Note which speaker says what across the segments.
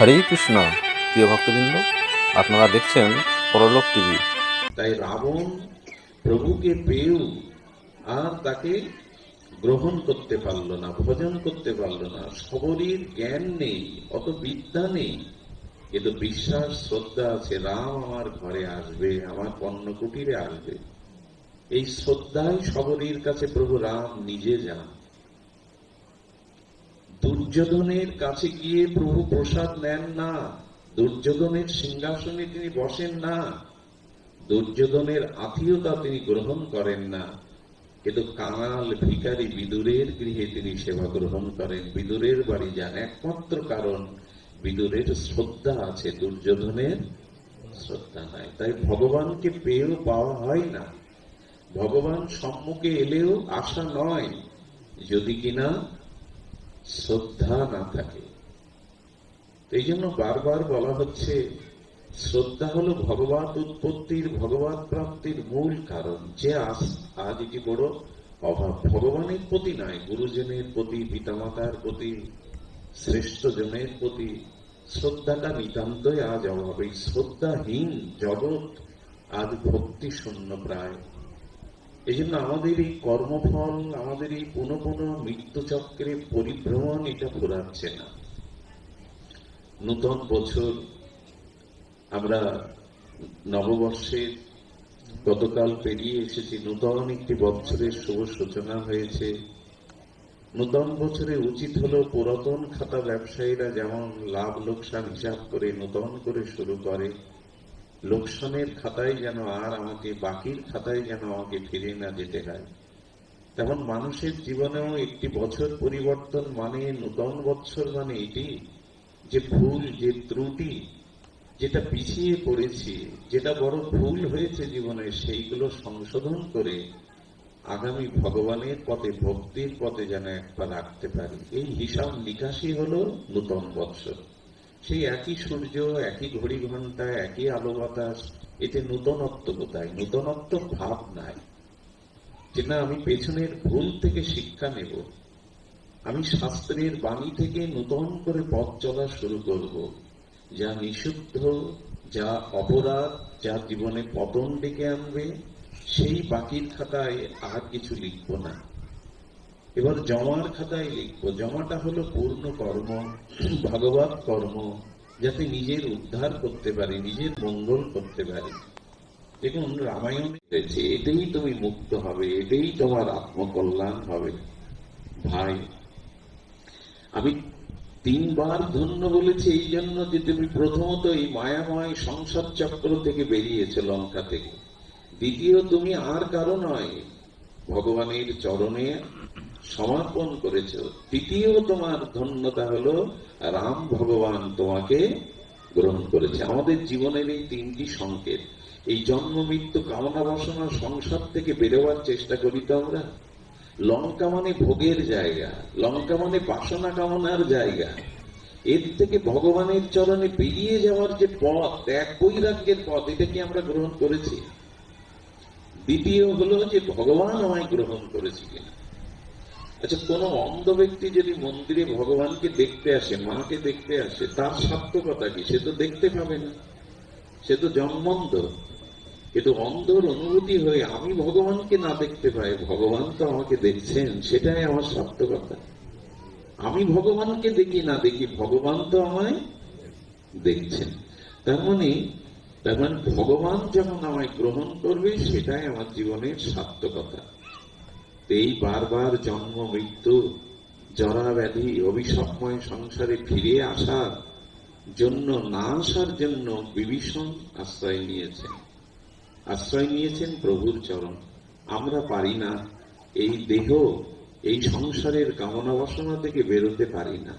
Speaker 1: হরে কৃষ্ণ, প্রিয় ভক্তবৃন্দ, আপনারা দেখছেন পরলোক টিভি।
Speaker 2: তাই রাবণ প্রভুকে পেয়েও আর তাকে গ্রহণ করতে পারল না, ভজন করতে পারল না। সবরীর জ্ঞান নেই, অত বিদ্যা নেই। কিন্তু বিশ্বাস, শ্রদ্ধা আছে, রাম আমার ঘরে আসবে, আমার পণ্য কুটিরে আসবে। এই শ্রদ্ধাই সবরীর কাছে প্রভু রাম নিজে যান। দুর্যোধনের কাছে গিয়ে প্রভু প্রসাদ নেন না। দুর্যোধনের সিংহাসনে তিনি বসেন না। দুর্যোধনের আত্মীয়তা তিনি গ্রহণ করেন না। কিন্তু কাঙাল ভিখারি বিদুরের গৃহে তিনি সেবা গ্রহণ করেন। বিদুরের বাড়ি যান একমাত্র কারণ বিদুরের শ্রদ্ধা আছে। দুর্যোধনের শ্রদ্ধা নাই। তাই ভগবানকে পেয়েও পাওয়া হয় না। ভগবান সম্মুখে এলেও আশা নয়। যদি কিনা শ্রদ্ধা না থাকে। এই জন্য বারবার বলা হচ্ছে, শ্রদ্ধা হলো ভগবত উৎপত্তির ভগবত প্রাপ্তির মূল কারণ। যে আজ আজ এটি বড়? অভাব। ভগবানের প্রতি নয় গুরুজনের প্রতি, পিতামাতার প্রতি শ্রেষ্ঠ জনের প্রতি শ্রদ্ধাটা নিতান্তই আজ অভাব। এই শ্রদ্ধাহীন জগৎ আজ ভক্তি শূন্য প্রায়। এই জন্য আমাদের এই কর্মফল, আমাদের এই পুনঃ পুনঃ মৃত্যুচক্রে পরিভ্রমণ এটা ফুরাচ্ছে না। নূতন বছর, আমরা নববর্ষের গতকাল পেরিয়ে এসেছি, নূতন একটি বছরের শুভ সূচনা হয়েছে। নূতন বছরে উচিত হলো পুরাতন খাতা ব্যবসায়ীরা যেমন লাভ লোকসান হিসাব করে নূতন করে শুরু করে লোকসানের খাতায় যেন আর আমাকে, বাকির খাতায় যেন আমাকে ফিরে না যেতে হয়। তেমন মানুষের জীবনেও একটি বছর পরিবর্তন মানে নূতন বছর মানে এটি যে ভুল, যে ত্রুটি, যেটা পিছিয়ে পড়েছি, যেটা বড় ভুল হয়েছে জীবনে, সেইগুলো সংশোধন করে আগামী ভগবানের পথে, ভক্তির পথে যেন একবার রাখতে পারি। এই হিসাব নিকাশই হলো নূতন বৎসর। সেই একই সূর্য, একই ঘড়ি ঘণ্টা একই আলো বাতাস এতে নূতনত্ব কোথায় নূতনত্ব ভাব নাই। যে না আমি পেছনের ভুল থেকে শিক্ষা নেব। আমি শাস্ত্রের বাণী থেকে নূতন করে পথ চলা শুরু করব, যা নিষিদ্ধ, যা অপরাধ, যা জীবনে পতন ডেকে আনবে, সেই বাকির খাতায় আর কিছু লিখব না। এবার জমার খাতায় লিখব। জমাটা হলো পূর্ণ কর্ম ভগবত কর্ম, যাতে নিজের উদ্ধার করতে পারি, নিজের মঙ্গল করতে পারি। দেখুন, রামায়ণে রয়েছে এটাই তুমি মুক্ত হবে এটাই তোমার আত্মকল্যাণ হবে। ভাই, আমি তিনবার ধন্য বলেছি এই জন্য যে তুমি প্রথমত এই মায়াময় সংসার চক্র থেকে বেরিয়েছে লঙ্কা থেকে। দ্বিতীয়, তুমি আর কারও নয়। ভগবানের চরণে সমর্পণ করেছ। তৃতীয় তোমার ধন্যতা হলো, রাম ভগবান তোমাকে গ্রহণ করেছে। আমাদের জীবনের এই তিনটি সংকেত। এই জন্ম, মৃত্যু, কামনা, বাসনা, সংসার থেকে বেরোবার চেষ্টা করি তো আমরা। লঙ্কা মানে ভোগের জায়গা, লঙ্কা মানে বাসনা কামনার জায়গা। এর থেকে ভগবানের চরণে বেরিয়ে যাওয়ার যে পথ এক বৈরাগ্যের পথ, এটা কি আমরা গ্রহণ করেছি? দ্বিতীয় হলো যে ভগবান আমায় গ্রহণ করেছে কিনা। আচ্ছা কোন অন্ধ ব্যক্তি যদি মন্দিরে ভগবানকে দেখতে আসে, মাকে দেখতে আসে, তার সার্থকতা কি? সে তো দেখতে পাবে না। সে তো জন্মন্ধ। কিন্তু অন্ধর অনুভূতি হয়ে আমি ভগবানকে না দেখতে পাই, ভগবান তো আমাকে দেখছেন, সেটাই আমার সার্থকতা। আমি ভগবানকে দেখি, না দেখি, ভগবান তো আমায় দেখছেন। তার মানে তার মানে ভগবান যখন আমায় গ্রহণ করবে, সেটাই আমার জীবনের সার্থকতা। এই বারবার জন্ম, মৃত্যু জরা ব্যাধি অভিশাপময় সংসারে ফিরে আসার জন্য, না আসার জন্য বিভীষণ আশ্রয় নিয়েছেন। আশ্রয় নিয়েছেন প্রভুর চরণ। আমরা পারি না এই দেহ, এই সংসারের কামনা বাসনা থেকে বেরোতে পারি না।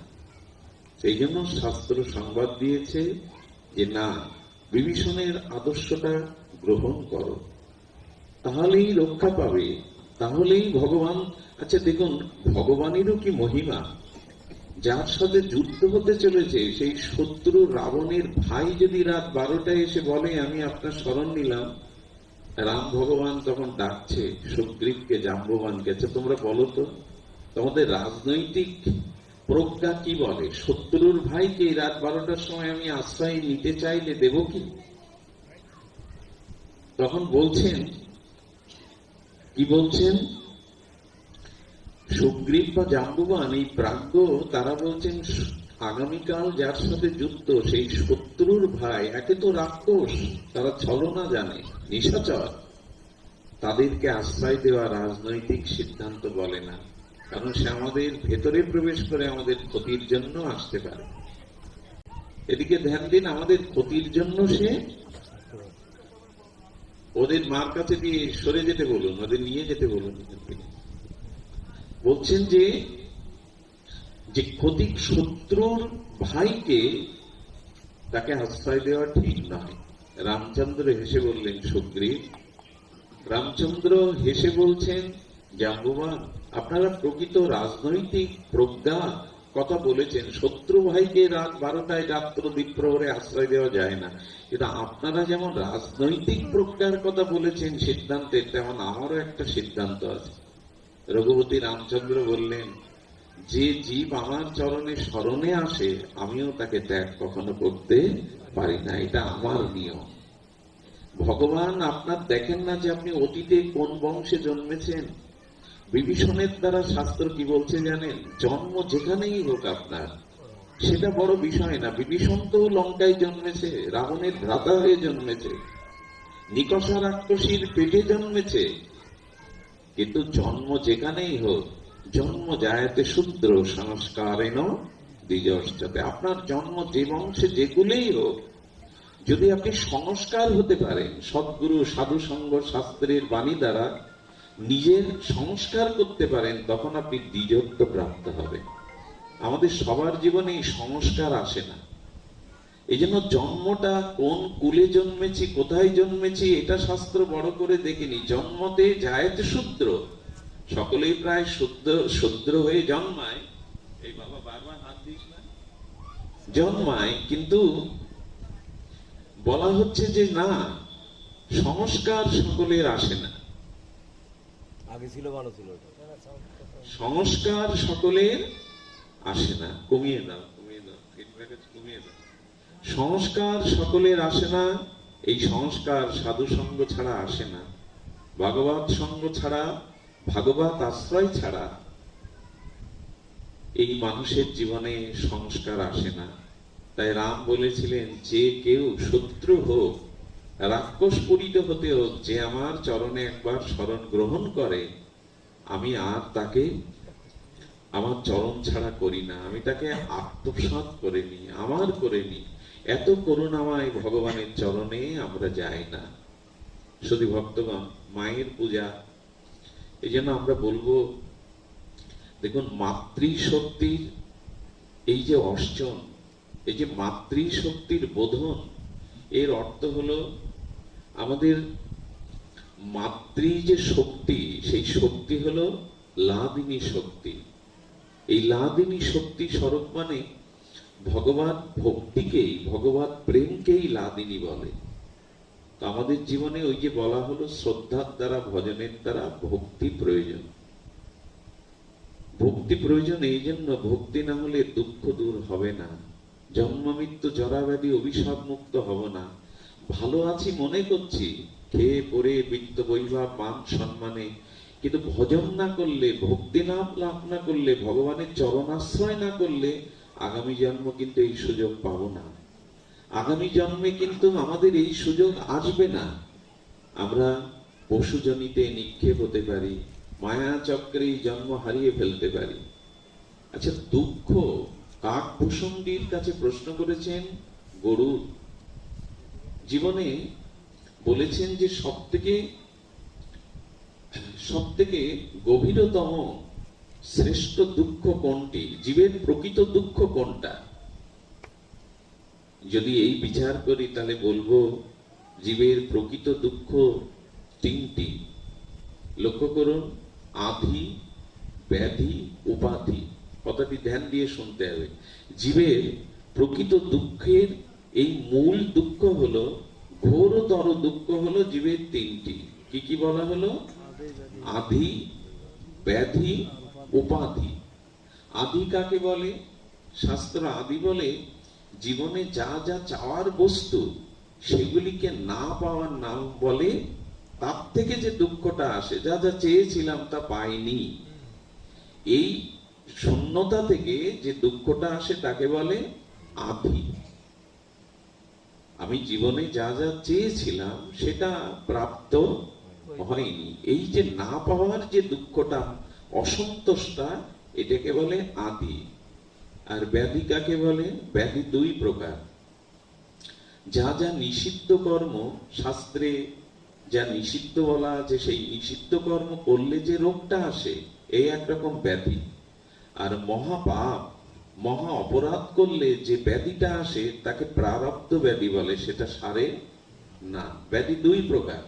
Speaker 2: সেই জন্য শাস্ত্র সংবাদ দিয়েছে যে, না, বিভীষণের আদর্শটা গ্রহণ করো। তাহলেই রক্ষা পাবে। তাহলেই ভগবান আচ্ছা দেখুন, ভগবানেরও কি মহিমা? যার সাথে যুদ্ধ হতে চলেছে, সেই শত্রু রাবণের ভাই যদি রাত বারোটায় এসে বলে, আমি আপনার স্মরণ নিলাম। রাম ভগবান তখন ডাকছে, সুগ্রীবকে, জাম্ববানকে। আচ্ছা তোমরা বলো তো, তোমাদের রাজনৈতিক প্রজ্ঞা কি বলে? শত্রুর ভাইকে রাত বারোটার সময় আমি আশ্রয় নিতে চাইলে দেব কি? তখন বলছেন কি বলছেন? সুগ্রীব বা জাম্বুবান, এই প্রাজ্ঞ তারা বলছেন, আগামীকাল যার সাথে যুদ্ধ সেই শত্রুর ভাই, একে তো রাক্ষস, তারা ছলনা জানে, নিশাচর। তাদেরকে আশ্রয় দেওয়া রাজনৈতিক সিদ্ধান্ত বলে না, কারণ সে আমাদের ভেতরে প্রবেশ করে আমাদের ক্ষতির জন্য আসতে পারে। এদিকে ধ্যান দিন, আমাদের ক্ষতির জন্য সে ওদের মার কাছে দিয়ে সরে যেতে বলুন, ওদের নিয়ে যেতে বলুন। বলছেন যে যে ক্ষতি শত্রুর ভাইকে তাকে আশ্রয় দেওয়া ঠিক নয়। রামচন্দ্র হেসে বললেন সুগ্রীব রামচন্দ্র হেসে বলছেন, জাম্বুবান, আপনারা প্রকৃত রাজনৈতিক প্রজ্ঞা কথা বলেছেন, শত্রু ভাইকে রাত বারোটায় রাত্র দ্বীপ্রহরে আশ্রয় দেওয়া যায় না। কিন্তু আপনারা যেমন রাজনৈতিক প্রজ্ঞার কথা বলেছেন সিদ্ধান্তের তেমন আমারও একটা সিদ্ধান্ত আছে। রঘুপতি রামচন্দ্র বললেন, যে জীব আমার চরণে স্মরণে আসে, আমিও তাকে ত্যাগ কখনো করতে পারি না। এটা আমার নিয়ম। ভগবান, আপনার দেখেন না যে আপনি অতীতে কোন বংশে জন্মেছেন? বিভীষণের দ্বারা শাস্ত্র কি বলছে জানেন? জন্ম যেখানেই হোক আপনার। সেটা বড় বিষয় না। বিভীষণ তো লঙ্কায় জন্মেছে, রাবণের ভ্রাতা হয়ে জন্মেছে, নিকষা রাক্ষসীর পেটে জন্মেছে। কিন্তু জন্ম যেখানেই হোক, জন্ম যায়তে শূদ্র সংস্কারেন দ্বিজশ্চাতে। আপনার জন্ম যে বংশে যেগুলোই হোক, যদি আপনি সংস্কার হতে পারেন, সদ্গুরু সাধু সঙ্গ শাস্ত্রের বাণী দ্বারা নিজের সংস্কার করতে পারেন, তখন আপনি দ্বিজত্ব প্রাপ্ত হবে আমাদের সবার জীবনে এই সংস্কার আসে না। এই জন্য জন্মটা কোন কুলে জন্মেছি, কোথায় জন্মেছি, এটা শাস্ত্র বড় করে দেখিনি। জন্মতে যায়তে শূদ্র, সকলেই প্রায় শুদ্ধ শূদ্র হয়ে জন্মায়। এই বাবা বারবার হাত দিস না? জন্মায়, কিন্তু বলা হচ্ছে যে না, সংস্কার সকলের আসে না।
Speaker 3: আগে ছিল, ভালো ছিল
Speaker 2: সংস্কার সকলের আসে না, কমিয়ে দাও কমিয়ে দাও সংস্কার সকলের আসে না, এই সংস্কার সাধু সঙ্গ ছাড়া আসে না ভাগবত সঙ্গ ছাড়া, ভাগবত আশ্রয় ছাড়া এই মানুষের জীবনে সংস্কার আসে না। তাই রাম বলেছিলেন, যে কেউ শত্রু হোক রাক্ষস পরিত হতে হোক যে আমার চরণে একবার স্মরণ গ্রহণ করে, আমি আর তাকে আমার চরণ ছাড়া করি না। আমি তাকে আত্মসাৎ করে নি, আমার করে নি। এত করুণাময় ভগবানের চরণে আমরা যাই না। শুধু ভক্তগণ, মায়ের পূজা। এই জন্য আমরা বলব, দেখুন, মাতৃশক্তির এই যে অর্চন, এই যে মাতৃশক্তির বোধন, এর অর্থ হলো আমাদের মাতৃ যে শক্তি, সেই শক্তি হলো লাদিনী শক্তি। এই লাদিনী শক্তি স্বরূপ মানে ভগবান ভক্তিকেই, ভগবান প্রেমকেই লাদিনী বলে। তো আমাদের জীবনে ওই যে বলা হলো, শ্রদ্ধার দ্বারা, ভজনের দ্বারা ভক্তি প্রয়োজন। ভক্তি প্রয়োজন এই জন্য, ভক্তি না হলে দুঃখ দূর হবে না। জন্ম মৃত্যু জরাব্যাধি, অভিশাপ মুক্ত হব না। ভালো আছি মনে করছি। খেয়ে পরে বৃত্ত বৈভব মান সম্মানে। কিন্তু ভজন না করলে, ভক্তি লাভ লাভ না করলে, ভগবানের চরণাশ্রয় না করলে আগামী জন্ম কিন্তু এই সুযোগ পাবো না। আগামী জন্মে কিন্তু আমাদের এই সুযোগ আসবে না। আমরা পশুজনিতে নিক্ষেপ হতে পারি, মায়া চক্রে জন্ম হারিয়ে ফেলতে পারি। আচ্ছা দুঃখ কাক ভূষণ্ডির কাছে প্রশ্ন করেছেন, গরুর জীবনে বলেছেন যে সব থেকে সব থেকে গভীরতম শ্রেষ্ঠ দুঃখ কোনটি? জীবের প্রকৃত দুঃখ কোনটা? যদি এই বিচার করি, তাহলে বলব জীবের প্রকৃত দুঃখ তিনটি। লক্ষ্য করুন, আধি, ব্যাধি, উপাধি। কথাটি ধ্যান দিয়ে শুনতে হবে। জীবের প্রকৃত দুঃখের এই মূল দুঃখ হলো, ঘোরতর দুঃখ হলো জীবের তিনটি। কি কি বলা হলো? আধি, ব্যাধি, উপাধি। আদি কাকে বলে? শাস্ত্র আদি বলে, জীবনে যা যা চাওয়ার বস্তু, সেগুলিকে না পাওয়ার নাম বলে, তার থেকে যে দুঃখটা আসে, যা যা চেয়েছিলাম তা পাইনি। এই শূন্যতা থেকে যে দুঃখটা আসে, তাকে বলে আধি। আমি জীবনে যা যা চেয়েছিলাম, সেটা প্রাপ্ত হয়নি। এই যে না পাওয়ার যে দুঃখটা, অসন্তোষটা, এটাকে বলে আদি। আর ব্যাধি কাকে বলে? ব্যাধি দুই প্রকার। যা যা নিষিদ্ধ কর্ম, শাস্ত্রে যা নিষিদ্ধ বলা আছে, সেই নিষিদ্ধ কর্ম করলে যে রোগটা আসে এই একরকম ব্যাধি। আর মহাপাপ মহা অপরাধ করলে যে ব্যাধিটা আসে, তাকে প্রারব্ধ ব্যাধি বলে, সেটা সারে না। ব্যাধি দুই প্রকার।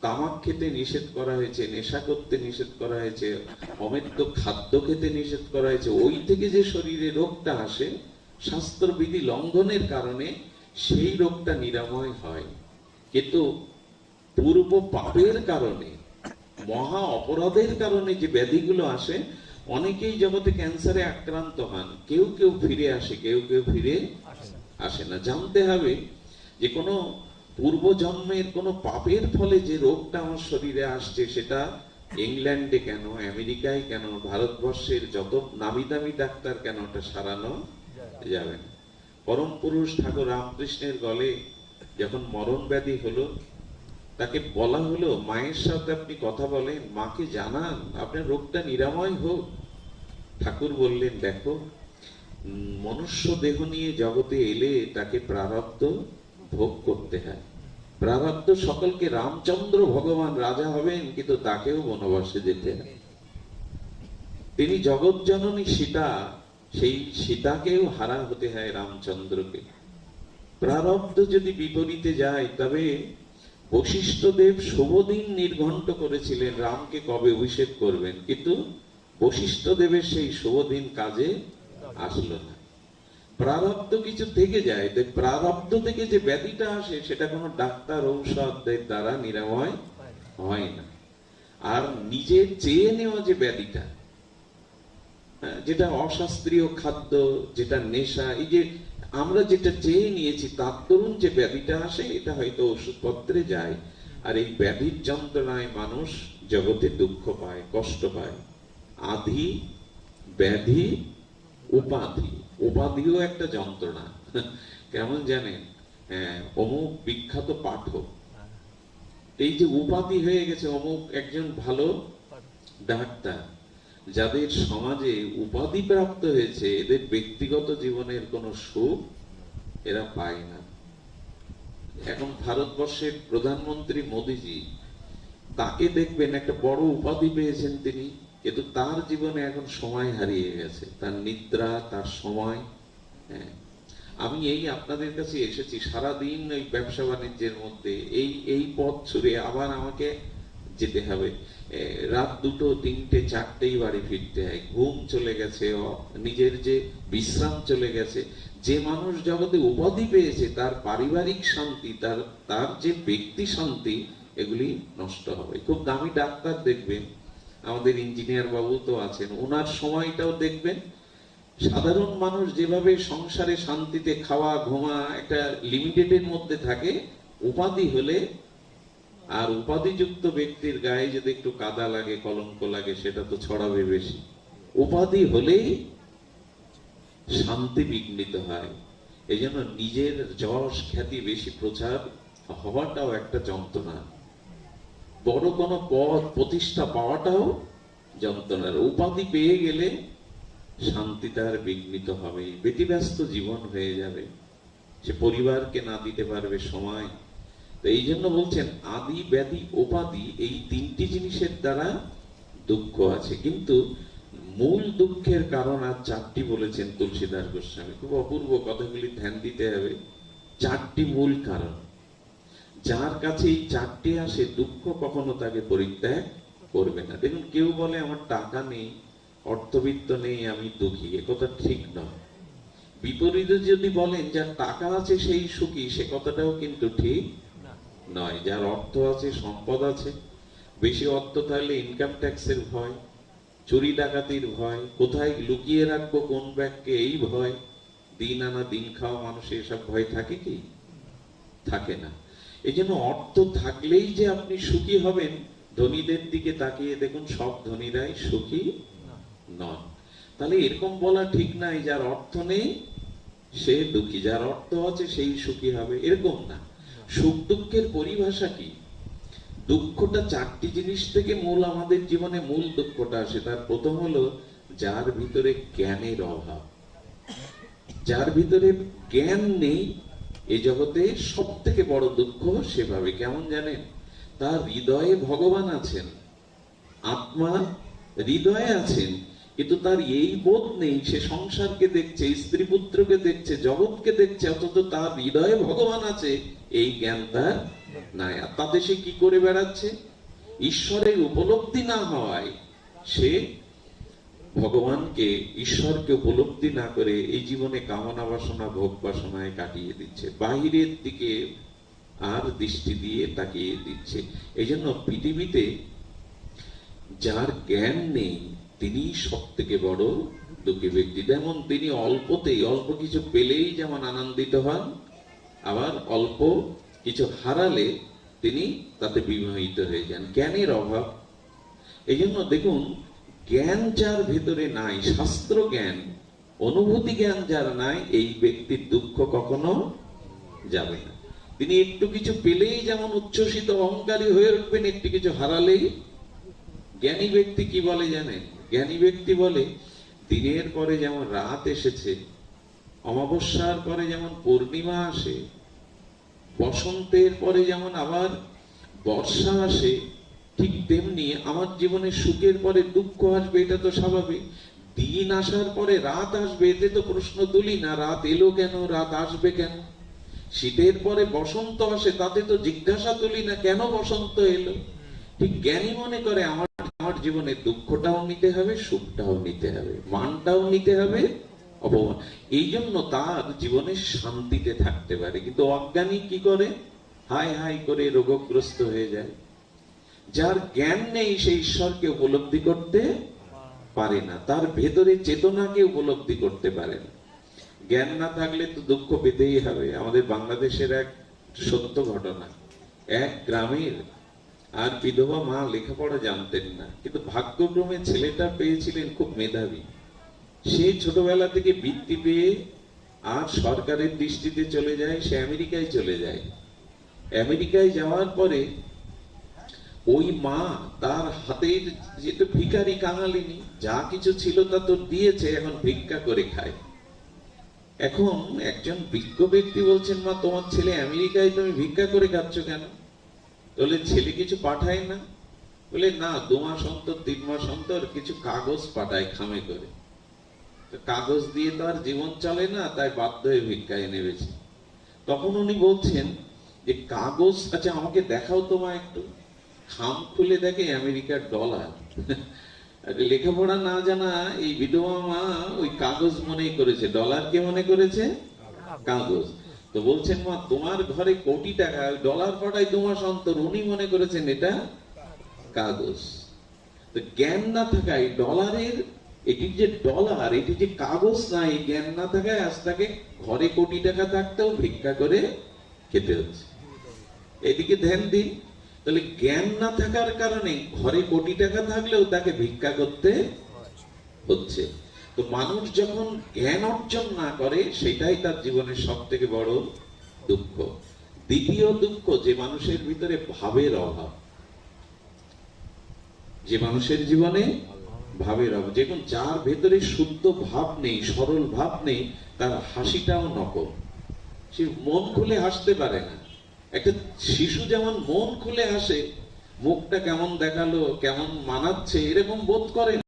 Speaker 2: তামাক খেতে নিষেধ করা হয়েছে, নেশা করতে নিষেধ করা হয়েছে অমেদ্য খাদ্য খেতে নিষেধ করা হয়েছে। ওই থেকে যে শরীরে রোগটা আসে স্বাস্থ্যবিধি লঙ্ঘনের কারণে সেই রোগটা নিরাময় হয়। কিন্তু পূর্ব পাপের কারণে, মহা অপরাধের কারণে যে ব্যাধিগুলো আসে অনেকেই জগতে ক্যান্সারে আক্রান্ত হন। কেউ কেউ ফিরে আসে, কেউ কেউ ফিরে আসে না। জানতে হবে যে কোনো পূর্বজন্মের কোনো পাপের ফলে যে রোগটা আমার শরীরে আসছে, সেটা ইংল্যান্ডে কেন, আমেরিকায় কেন, ভারতবর্ষের যত নামি দামি ডাক্তার কেন ওটা সারানো যাবে না। পরম পুরুষ ঠাকুর রামকৃষ্ণের গলে যখন মরণ ব্যাধি হলো তাকে বলা হলো, মায়ের সাথে আপনি কথা বলেন, মাকে জানান, আপনার রোগটা নিরাময় হোক। ঠাকুর বললেন, দেখো, মনুষ্য দেহ নিয়ে জগতে এলে তাকে প্রারব্ধ ভোগ করতে হয়। প্রারব্ধ সকলকে রামচন্দ্র ভগবান রাজা হবেন, কিন্তু তাকেও বনবাসে যেতে হয়। তিনি জগৎ জননী সীতা, সেই সীতাকেও হারা হতে হয় রামচন্দ্রকে। প্রারব্ধ যদি বিপরীতে যায়, তবে বশিষ্ঠ দেব শুভদিন নির্ঘণ্ট করেছিলেন রামকে কবে অভিষেক করবেন? কিন্তু বশিষ্ঠ দেবের সেই শুভদিন কাজে আসলো না। প্রারব্ধ কিছু থেকে যায় তাই প্রারব্ধ থেকে যে ব্যাধিটা আসে সেটা কোনো ডাক্তার ঔষধের দ্বারা নিরাময় হয় না। আর নিজে চেয়ে নেওয়া যে ব্যাধিটা হ্যাঁ, যেটা অশাস্ত্রীয় খাদ্য যেটা নেশা এই যে আমরা যেটা চেয়ে নিয়েছি তার দরুন যে ব্যাধিটা আসে এটা হয়তো ওষুধপত্রে যায়। আর এই ব্যাধির যন্ত্রণায় মানুষ জগতে দুঃখ পায় কষ্ট পায়। আধি ব্যাধি উপাধি। উপাধিও একটা যন্ত্রণা। কেমন জানেন? হ্যাঁ, অমুক বিখ্যাত পাঠক। এই যে উপাধি হয়ে গেছে অমুক একজন ভালো ডাক্তার। যাদের সমাজে উপাধি প্রাপ্ত হয়েছে, এদের ব্যক্তিগত জীবনের কোনো সুখ এরা পায় না। এখন ভারতবর্ষের প্রধানমন্ত্রী মোদিজি তাকে দেখবেন, একটা বড় উপাধি পেয়েছেন তিনি, কিন্তু তার জীবনে এখন সময় হারিয়ে গেছে। তার নিদ্রা, তার সময় হ্যাঁ। আমি এই আপনাদের কাছে এসেছি, সারাদিন ওই ব্যবসা বাণিজ্যের মধ্যে, এই এই পথ ছুড়ে আবার আমাকে যেতে হবে। রাত দুটো, তিনটে, চারটেই বাড়ি ফিরতে হয়। ঘুম চলে গেছে নিজের যে বিশ্রাম চলে গেছে, যে মানুষ জগতে উপাধি পেয়েছে, তার পারিবারিক শান্তি, তার তার যে ব্যক্তি শান্তি, এগুলি নষ্ট হবে। খুব দামি ডাক্তার দেখবেন। আমাদের ইঞ্জিনিয়ার বাবু তো আছেন, ওনার সময়টাও দেখবেন। সাধারণ মানুষ যেভাবে সংসারে শান্তিতে খাওয়া, ঘুমা, একটা লিমিটেডের মধ্যে থাকে, উপাধি হলে আর উপাধিযুক্ত ব্যক্তির গায়ে যদি একটু কাদা লাগে, কলঙ্ক লাগে, সেটা তো ছড়াবে বেশি। উপাধি হলেই শান্তি বিঘ্নিত হয়। এই জন্য নিজের যশ খ্যাতি বেশি প্রচার হওয়াটাও একটা যন্ত্রণা। বড় কোনো পদ প্রতিষ্ঠা পাওয়াটাও যন্ত্রণার। উপাধি পেয়ে গেলে শান্তি তার বিঘ্নিত হবে। ব্যতিব্যস্ত জীবন হয়ে যাবে। সে পরিবারকে না দিতে পারবে সময়। তো এই জন্য বলছেন, আদি, ব্যাধি, উপাধি এই তিনটি জিনিসের দ্বারা দুঃখ আছে। কিন্তু মূল দুঃখের কারণ আর চারটি বলেছেন তুলসীদাস গোস্বামী। খুব অপূর্ব কথাগুলি ধ্যান দিতে হবে। চারটি মূল কারণ। যার কাছে এই চারটি আসে, দুঃখ কখনো তাকে পরিত্যাগ করবে না। দেখুন, কেউ বলে, আমার টাকা নেই, অর্থবিত্ত নেই, আমি দুঃখী। এ কথা ঠিক নয়। বিপরীতে যদি বলেন, যার টাকা আছে সেই সুখী, সে কথাটাও কিন্তু ঠিক নয়, যার অর্থ আছে সম্পদ আছে, বেশি অর্থ থাকলে ইনকাম ট্যাক্সের ভয়, চুরি ডাকাতির ভয়, কোথায় লুকিয়ে রাখব কোন ব্যাগকে এই ভয়, দিন আনা দিন খাওয়া মানুষের এসব ভয় থাকে কি? থাকে না। এই জন্য অর্থ থাকলেই যে আপনি সুখী হবেন, ধনীদের দিকে তাকিয়ে দেখুন, সব ধনীরাই সুখী নন। তাহলে এরকম বলা ঠিক নাই, যার অর্থ নেই, সে দুঃখী, যার অর্থ আছে সেই সুখী হবে, এরকম না। সুখ দুঃখের পরিভাষা কি? দুঃখটা চারটি জিনিস থেকে মূল, আমাদের জীবনে মূল দুঃখটা আসে। তার প্রথম হলো, যার ভিতরে জ্ঞানের অভাব। যার ভিতরে জ্ঞান নেই, এ জগতে সব থেকে বড় দুঃখ সেভাবে কেমন জানেন? তার হৃদয়ে ভগবান আছেন। আত্মা হৃদয়ে আছেন। কিন্তু তার এই বোধ নেই, সে সংসারকে দেখছে, স্ত্রী পুত্রকে দেখছে, জগৎকে দেখছে, অথচ তার হৃদয়ে ভগবান আছে, এই জ্ঞান তার নাই। আর তাতে সে কি করে বেড়াচ্ছে? ঈশ্বরের উপলব্ধি না হওয়ায় সে ভগবানকে, ঈশ্বরকে উপলব্ধি না করে এই জীবনে কামনা বাসনা, ভোগ বাসনায় কাটিয়ে দিচ্ছে। বাহিরের দিকে আর দৃষ্টি দিয়ে তাকিয়ে দিচ্ছে। এই জন্য পৃথিবীতে যার জ্ঞান নেই তিনি সব থেকে বড় দুঃখী ব্যক্তি। যেমন তিনি অল্পতেই, অল্প কিছু পেলেই যেমন আনন্দিত হন, আবার অল্প কিছু হারালে তিনি তাতে বিমোহিত হয়ে যান। জ্ঞানের অভাব। এই জন্য দেখুন, জ্ঞান যার ভেতরে নাই, শাস্ত্র জ্ঞান, অনুভূতি জ্ঞান যার নাই, এই ব্যক্তির দুঃখ কখনো যাবে না। তিনি একটু কিছু পেলেই যেমন উচ্ছ্বসিত অহংকারী হয়ে উঠবেন, একটু কিছু হারালেই জ্ঞানী ব্যক্তি কি বলে জানেন জ্ঞানী ব্যক্তি বলে, দিনের পরে যেমন রাত এসেছে, অমাবস্যার পরে যেমন পূর্ণিমা আসে, বসন্তের পরে যেমন আবার বর্ষা আসে, ঠিক তেমনি আমার জীবনে সুখের পরে দুঃখ আসবে, এটা তো স্বাভাবিক। দিন আসার পরে রাত আসবে, এতে তো প্রশ্ন তুলি না, রাত এলো কেন, রাত আসবে কেন? শীতের পরে বসন্ত আসে, তাতে তো জিজ্ঞাসা তুলি না, কেন বসন্ত এলো? ঠিক জ্ঞানী মনে করে আমার আমার জীবনে দুঃখটাও নিতে হবে, সুখটাও নিতে হবে, মানটাও নিতে হবে, অপমান। এই জন্য তার জীবনে শান্তিতে থাকতে পারে। কিন্তু অজ্ঞানী কি করে? হাই হাই করে রোগগ্রস্ত হয়ে যায়। যার জ্ঞান নেই সেই ঈশ্বরকে উপলব্ধি করতে পারে না। তার ভেতরে চেতনাকে উপলব্ধি করতে পারে না। জ্ঞান না থাকলে তো দুঃখ পেতেই হবে। আমাদের বাংলাদেশের এক সত্য ঘটনা। এক গ্রামের আর বিধবা মা লেখাপড়া জানতেন না। কিন্তু ভাগ্যক্রমে ছেলেটা পেয়েছিলেন খুব মেধাবী। সে ছোটবেলা থেকে বৃত্তি পেয়ে আর সরকারের দৃষ্টিতে চলে যায়, সে আমেরিকায় চলে যায়। আমেরিকায় যাওয়ার পরে ওই মা তার হাতের যেটা ভিকারি কাঙালিনী, যা কিছু ছিল তা তো দিয়েছে, এখন ভিক্ষা করে খায়। এখন একজন বিজ্ঞ ব্যক্তি বলছেন, মা, তোমার ছেলে আমেরিকায় তুমি ভিক্ষা করে খাচ্ছ কেন? বলে ছেলে কিছু পাঠায় না? বলে না দু মাস অন্তর তিন মাস অন্তর কিছু কাগজ পাঠায় খামে করে। কাগজ দিয়ে তো আর জীবন চলে না তাই বাধ্য হয়ে ভিক্ষায় নেমেছে। তখন উনি বলছেন যে কাগজ আচ্ছা আমাকে দেখাও তোমা একটু। খাম খুলে দেখে আমেরিকার ডলার। লেখাপড়া না জানা এই বিধবা মা ওই কাগজ মনেই করেছে। ডলার কে মনে করেছে? কাগজ। তো বলছেন, মা, তোমার ঘরে কোটি টাকা, ডলার পাঠায় তোমার মাস অন্তর। উনি মনে করেছেন এটা কাগজ। তো জ্ঞান না থাকায় ডলারের এটি যে ডলার এটি যে কাগজ না এই জ্ঞান না থাকায় আজ তাকে ঘরে কোটি টাকা থাকতেও ভিক্ষা করে খেতে হচ্ছে। এদিকে ধ্যান দিন তাহলে জ্ঞান না থাকার কারণে ঘরে কোটি টাকা থাকলেও তাকে ভিক্ষা করতে হচ্ছে। তো মানুষ যখন জ্ঞান অর্জন না করে, সেটাই তার জীবনের সব থেকে বড় দুঃখ। দ্বিতীয় দুঃখ, যে মানুষের ভিতরে ভাবের অভাব। যে মানুষের জীবনে ভাবের অভাব। যেমন যার ভেতরে শুদ্ধ ভাব নেই, সরল ভাব নেই, তার হাসিটাও নকল। সে মন খুলে হাসতে পারে না। একটা শিশু যেমন মন খুলে হাসে, মুখটা কেমন দেখাল, কেমন মানাচ্ছে, এরকম বোধ করে।